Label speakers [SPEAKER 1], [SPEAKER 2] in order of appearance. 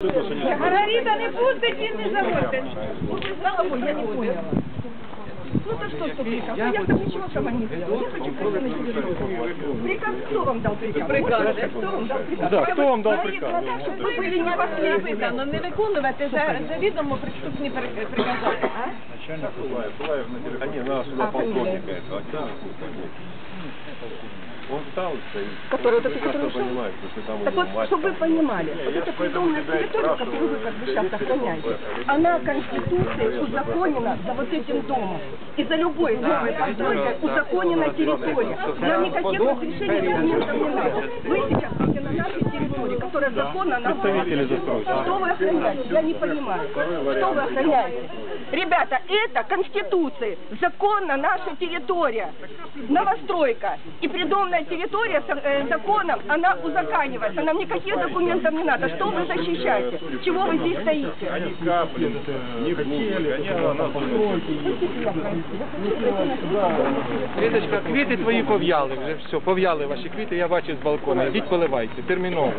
[SPEAKER 1] Маргарита, не пустить і не заводить. Головой я не поняла. Ну то что, что приказ? Я, я там ничего сама не сделала. Я хочу прийти на территорию. Приказ кто вам дал приказ? Приказ. Кто вам дал приказ?
[SPEAKER 2] Да, кто вам дал приказ?
[SPEAKER 1] Чтобы вы были не
[SPEAKER 3] Написано, не виконувати за завідомо преступні При- приказання.
[SPEAKER 2] А не, надо сюда полковника этого. Он ставится и
[SPEAKER 1] Который вот это, который
[SPEAKER 2] понимает, что там
[SPEAKER 1] Так вот,
[SPEAKER 2] мать.
[SPEAKER 1] чтобы вы понимали, вот эта придомная территория, которую вы как бы сейчас охраняете, она Конституцией узаконена за вот этим домом. И за любой новой постройкой узаконена территория. Нам никаких разрешений документов не надо. Вы сейчас стоите на нашей территории, которая законно нам
[SPEAKER 2] Представители застройщика.
[SPEAKER 1] Что вы охраняете? Я не понимаю. Что вы охраняете? Ребята, это Конституция, законно наша территория, новостройка. И придомная территория с э, законом, она узаканивается. Нам никаких документов не надо. Что вы защищаете? Чего вы здесь стоите?
[SPEAKER 2] Они капли, не хотели, они на нас
[SPEAKER 4] Квіточка, квіти твої пов'яли вже, все, пов'яли ваші квіти, я бачу з балкона. Йдіть поливайте, терміново.